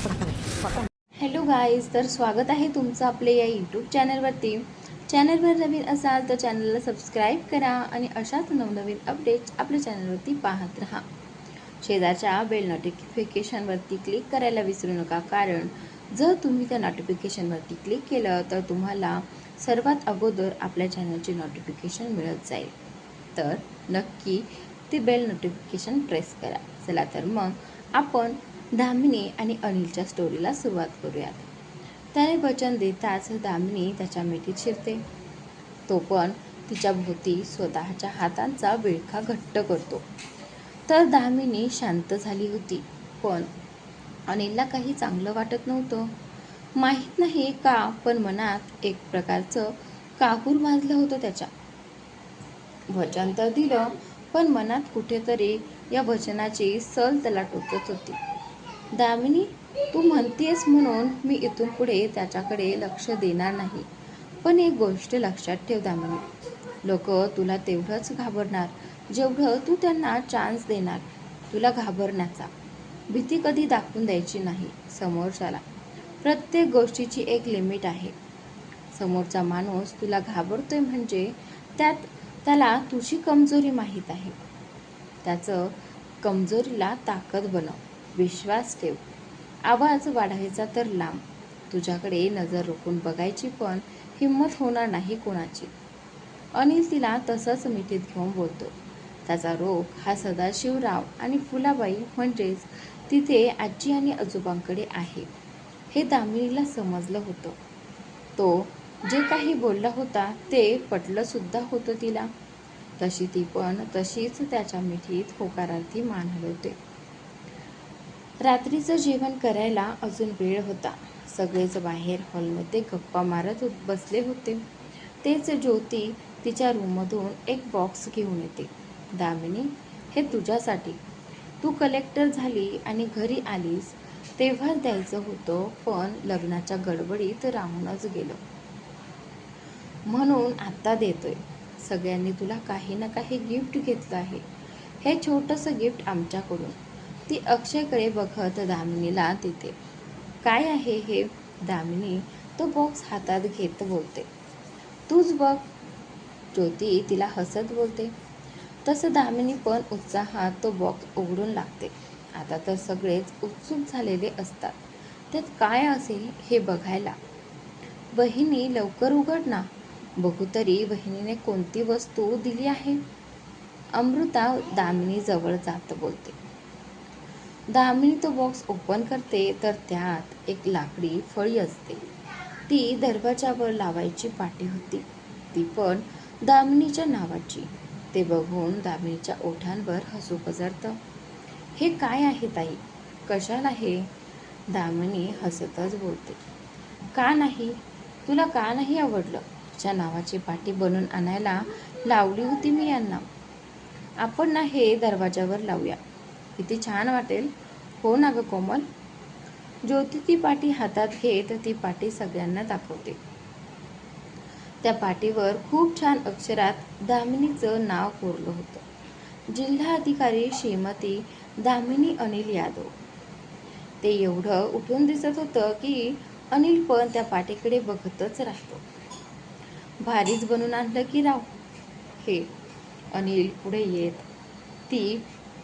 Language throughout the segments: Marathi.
हॅलो गाईज तर स्वागत आहे तुमचं आपले या यूट्यूब चॅनलवरती चॅनलवर नवीन असाल तर चॅनलला सबस्क्राईब करा आणि अशाच नवनवीन अपडेट्स आपल्या चॅनलवरती पाहत राहा. शेजारच्या बेल नोटिफिकेशनवरती क्लिक करायला विसरू नका कारण जर तुम्ही त्या नोटिफिकेशनवरती क्लिक केलं तर तुम्हाला सर्वात अगोदर आपल्या चॅनलची नोटिफिकेशन मिळत जाईल. तर नक्की ते बेल नोटिफिकेशन प्रेस करा. चला तर मग आपण दामिनी आणि अनिलच्या स्टोरीला सुरुवात करूयात. त्याने वचन देताच दामिनी त्याच्या मिठीत शिरते. तो पण तिच्या भोवती स्वतःच्या हातांचा विळखा घट्ट करतो. तर दामिनी शांत झाली होती पण अनिलला काही चांगलं वाटत नव्हतं. माहीत नाही का पण मनात एक प्रकारचं काहूर माजलं होतं त्याच्या. वचन तर दिलं पण मनात कुठेतरी या वचनाची सल त्याला टोचत होती. दामिनी तू म्हणतेस म्हणून मी इथून पुढे त्याच्याकडे लक्ष देणार नाही. पण एक गोष्ट लक्षात ठेव दामिनी. लोक तुला तेवढंच घाबरणार. जेवढं तू त्यांना चान्स देणार तुला घाबरण्याचा. भीती कधी दाखवून द्यायची नाही समोरच्याला. प्रत्येक गोष्टीची एक लिमिट आहे. समोरचा माणूस तुला घाबरतोय म्हणजे त्यात त्याला तुझी कमजोरी माहीत आहे. त्याचं कमजोरीला ताकद बनव. विश्वास ठेव. आवाज वाढायचा तर लांब. तुझ्याकडे नजर रोखून बघायची पण हिंमत होणार नाही कोणाची. अनिल तिला तसंच मिठीत घेऊन बोलतो. त्याचा रोग हा सदाशिवराव आणि फुलाबाई म्हणजेच तिथे आजी आणि आजोबांकडे आहे. हे दामिनीला समजलं होतं. तो जे काही बोलला होता ते पटलंसुद्धा होतं तिला. तशी ती पण तशीच त्याच्या मिठीत होकारार्थी मान हलवते रात्रीचं जेवण करायला अजून वेळ होता. सगळेच बाहेर हॉलमध्ये गप्पा मारत बसले होते. तेच ज्योती तिच्या रूममधून एक बॉक्स घेऊन येते. दामिनी हे तुझ्यासाठी. तू कलेक्टर झाली आणि घरी आलीस तेव्हाच द्यायचं होतं पण लग्नाच्या गडबडीत राहूनच गेलो. म्हणून आत्ता देतोय. सगळ्यांनी तुला काही ना काही गिफ्ट घेतलं आहे. हे छोटंसं गिफ्ट आमच्याकडून. ती अक्षयकडे बघत दामिनीला देते. काय आहे हे? दामिनी तो बॉक्स हातात घेत बोलते. तूच बघ. ज्योती तिला हसत बोलते. तसं दामिनी पण उत्साहात तो बॉक्स उघडून लागते. आता तर सगळेच उत्सुक झालेले असतात. त्यात काय असेल हे बघायला? वहिनी लवकर उघड ना. बघू तरी वहिनीने कोणती वस्तू दिली आहे? अमृता दामिनी जवळ जात बोलते. दामिनी तो बॉक्स ओपन करते तर त्यात एक लाकडी फळी असते. ती दरवाजावर लावायची पाटी होती. ती पण दामिनीच्या नावाची. ते बघून दामिनीच्या ओठांवर हसू पसरतं. हे काय आहे ताई? कशाला हे? दामिनी हसतच बोलते. का नाही? तुला का नाही आवडलं? तिच्या नावाची पाटी बनवून आणायला लावली होती मी यांना. आपण ना हे दरवाजावर लावूया. किती छान वाटेल. हो ना ग कोमल. ज्योती ती पाटी हातात घेत ती पाटी सगळ्यांना दाखवते. त्या पाटीवर खूप छान अक्षरात दामिनीचं नाव कोरलं होतं. जिल्हा अधिकारी श्रीमती दामिनी अनिल यादव. ते एवढं उठून दिसत होतं की अनिल पण त्या पाटीकडे बघतच राहतो. भारीच बनून आणलं की राव. हे अनिल पुढे येत. ती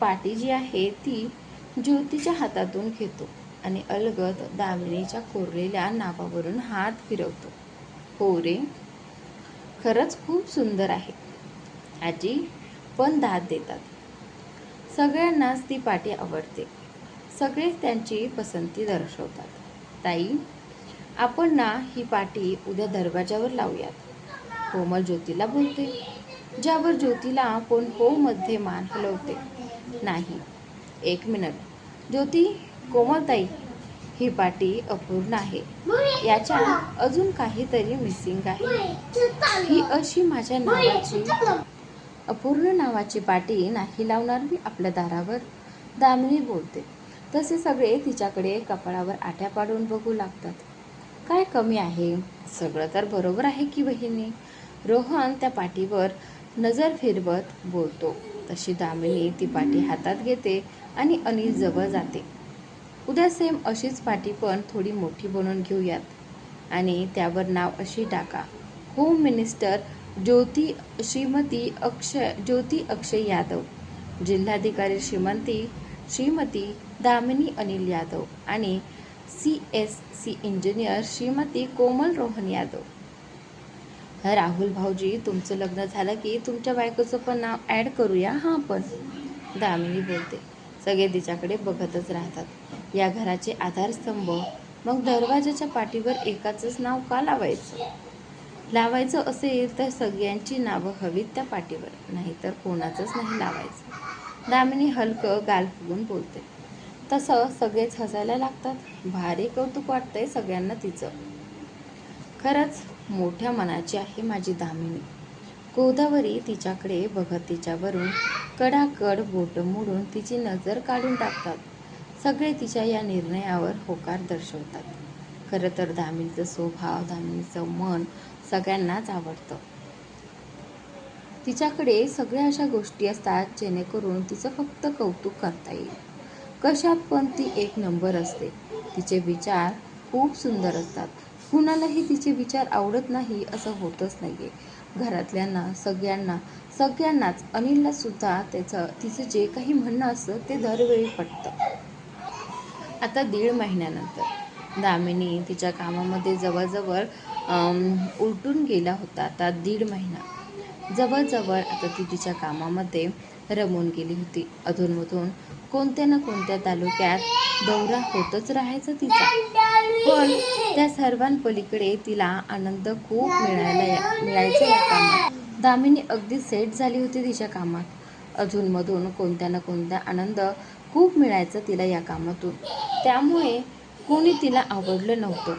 पाटी जी आहे ती ज्योतीच्या हातातून घेतो आणि अलगद दामिनीच्या कोरलेल्या नावावरून हात फिरवतो. हो रे खरंच खूप सुंदर आहे. आजी पण दाद देतात. सगळ्यांनाच ती पाटी आवडते. सगळेच त्यांची पसंती दर्शवतात. ताई आपण ना ही पाटी उद्या दरवाजावर लावूयात. कोमल ज्योतीला बोलते. ज्यावर ज्योतीला कोण हो मध्ये मान हलवते. नाही एक मिनिट. ज्योती कोमलताई ही पाटी अपूर्ण आहे. याच्या अजून काहीतरी मिसिंग आहे. ही अशी माझ्या नावाची अपूर्ण नावाची पाटी नाही लावणार मी आपल्या दारावर. दामिनी बोलते. तसे सगळे तिच्याकडे कपाळावर आट्या पाडून बघू लागतात. काय कमी आहे? सगळं तर बरोबर आहे की बहिणी? रोहन त्या पाटीवर नजर फिरवत बोलतो. तशी दामिनी ती पाटी हातात घेते आणि अनिल जवळ जाते. उद्या सेम अशीच पाटी पण थोडी मोठी बनवून घेऊयात. आणि त्यावर नाव अशी टाका. Home minister Jyoti Shrimati Akshay Jyoti Akshay Yadav. जिल्हाधिकारी श्रीमंती श्रीमती दामिनी अनिल यादव आणि C S C engineer Shrimati Komal Rohan Yadav. Rahul भाऊजी तुमचं लग्न झालं की तुमच्या बायकोचं पण नाव ॲड करूया? हां आपण दामिनी बोलते सगळे तिच्याकडे बघतच राहतात. या घराचे आधारस्तंभ. मग दरवाजाच्या पाठीवर एकाचंच नाव का लावायचं? लावायचं असेल तर सगळ्यांची नावं हवीत त्या पाठीवर नाहीतर कोणाचंच नाही लावायचं. दामिनी हलकं गाल फुगून बोलते तसं सगळेच हसायला लागतात. भारी कौतुक वाटतंय सगळ्यांना तिचं. खरंच मोठ्या मनाची आहे माझी दामिनी. गोदावरी तिच्याकडे बघत तिच्यावरून कडाकड बोट मोडून तिची नजर काढून टाकतात. सगळे तिच्या या निर्णयावर होकार दर्शवतात. खरं तर दामिनीचं स्वभाव दामिनीचं मन सगळ्यांनाच आवडतं. तिच्याकडे सगळ्या अशा गोष्टी असतात जेणेकरून तिचं फक्त कौतुक करता येईल. कशात पण ती एक नंबर असते. तिचे विचार खूप सुंदर असतात. कुणालाही तिचे विचार आवडत नाही असं होतच नाहीये. घरातल्यांना सगळ्यांना सगळ्यांनाच अनिलला सुद्धा त्याचं तिचं जे काही म्हणणं असतं ते दरवेळी पटतं. आता दीड महिन्यानंतर दामिनी तिच्या कामामध्ये जवळजवळ उलटून गेला होता आता दीड महिना. जवळजवळ आता ती तिच्या कामामध्ये रमून गेली होती. अधूनमधून कोणत्या ना कोणत्या तालुक्यात दौरा होतच राहायचा तिचा. पण त्या सर्वांपलीकडे तिला आनंद खूप मिळायला मिळायचा या कामात. दामिनी अगदी सेट झाली होती तिच्या कामात. अधूनमधून कोणत्या ना कोणत्या आनंद खूप मिळायचा तिला या कामातून. त्यामुळे कोणी तिला आवडलं नव्हतं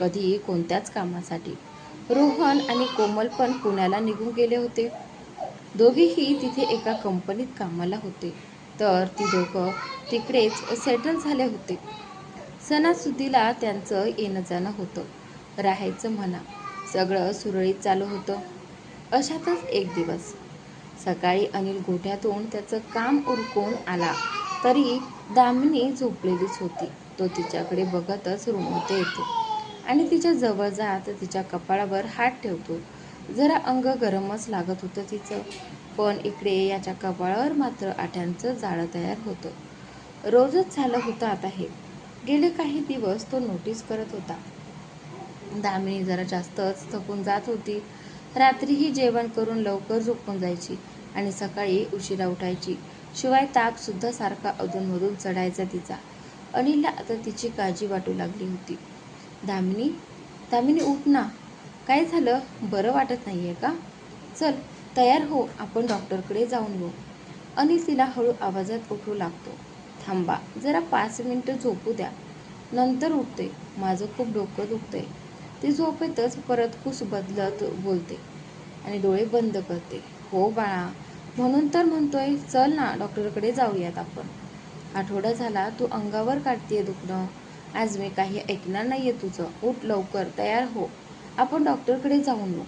कधी कोणत्याच कामासाठी. रोहन आणि कोमल पण पुण्याला निघून गेले होते. दोघेही तिथे एका कंपनीत कामाला होते. तर ती दोघं तिकडेच सेटल झाले होते. सणासुदीला त्यांचं येणं जाणं होतं. राहायचं म्हणा सगळं सुरळीत चालू होतं. अशातच एक दिवस. सकाळी अनिल गोठ्यातून त्याचं काम उरकून आला. तरी दामिनी झोपलेलीच होती. तो तिच्याकडे बघतच रुमवते येतो. आणि तिच्या जवळ जात तिच्या कपाळावर हात ठेवतो. जरा अंग गरमच लागत होतं तिचं. पण इकडे याच्या कपाळावर मात्र आठ्यांचं जाळं तयार होतं. रोजच झालं होतं आता हे. गेले काही दिवस तो नोटीस करत होता. दामिनी जरा जास्तच थकून जात होती. रात्रीही जेवण करून लवकर झोपून जायची आणि सकाळी उशिरा उठायची. शिवाय तापसुद्धा सारखा अधूनमधून चढायचा तिचा. अनिलला आता तिची काळजी वाटू लागली होती. दामिनी दामिनी उठ ना. काय झालं? बरं वाटत नाही आहे का? चल तयार हो. आपण डॉक्टरकडे जाऊन येऊ. अनिल तिला हळू आवाजात उठू लागतो. थांबा जरा पाच मिनटं झोपू द्या. नंतर उठते. माझं खूप डोकं दुखतंय. ती झोपेतच परत कुस बदलत बोलते आणि डोळे बंद करते. हो बाळा म्हणून तर म्हणतोय चल ना डॉक्टरकडे जाऊयात आपण. आठवडा झाला तू अंगावर काढतीये दुखणं. आज मी काही ऐकणार नाहीये तुझं. उठ लवकर तयार हो. आपण डॉक्टरकडे जाऊन येऊ.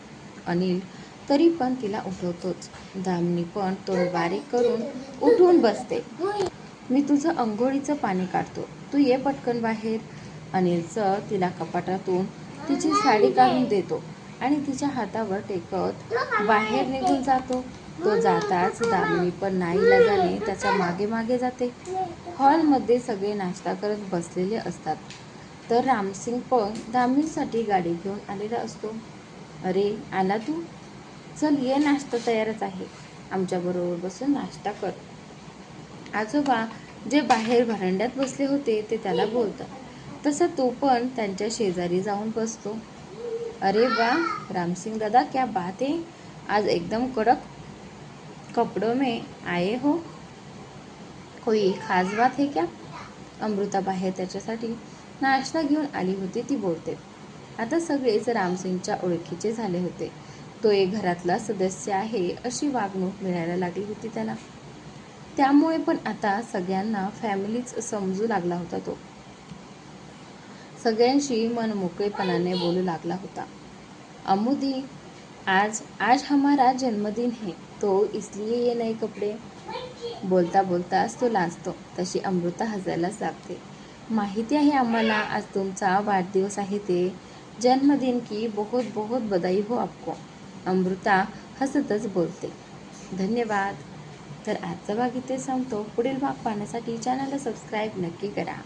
अनिल तरी पण तिला उठवतोच. दामिनी पण तोंड बारीक करून उठून बसते. मी तुझं अंघोळीचं पाणी काढतो. तू ये पटकन बाहेर. अनिलचं तिला कपाटातून तिची साडी काढून देतो आणि तिच्या हातावर टेकत बाहेर निघून जातो. तो जाताच दामिनी पण नाईला जाणे त्याच्यामागे मागे जाते. हॉलमध्ये सगळे नाश्ता करत बसलेले असतात. तर रामसिंग पण दामिनीसाठी गाडी घेऊन आलेला असतो. अरे आला तू? चल ये नाश्ता तयारच आहे. आमच्याबरोबर बसून नाश्ता कर. आजोबा जे बाहेर भांड्यात बसले होते ते त्याला बोलतात. तसं तो पण त्यांच्या शेजारी जाऊन बसतो. अरे वा रामसिंग दादा क्या बात आहे आज एकदम कडक कपडो में आए हो. कोई खास बात है क्या? अमृता बाहेर त्याच्यासाठी नाश्ता घेऊन आली होती ती बोलते. आता सगळेच रामसिंगच्या ओळखीचे झाले होते. तो एक घरातला सदस्य आहे अशी वागणूक मिळायला लागली होती त्याला. त्यामुळे पण आता सगळ्यांना फॅमिलीच समजू लागला होता तो. सगळ्यांशी मन मोकळेपणाने बोलू लागला होता. अमुदी आज आज हमारा जन्मदिन है तो इसलिए ये नए कपडे. बोलता बोलताच तो लाजतो तशी अमृता हजायलाच लागते. माहिती आहे आम्हाला आज तुमचा वाढदिवस आहे ते. जन्मदिन की बहुत बहुत बधाई हो आपको. अमृता हसतच बोलते. धन्यवाद. तर आजचा भाग इथे सांगतो पुढील भाग पाहण्यासाठी चॅनलला सबस्क्राईब नक्की करा.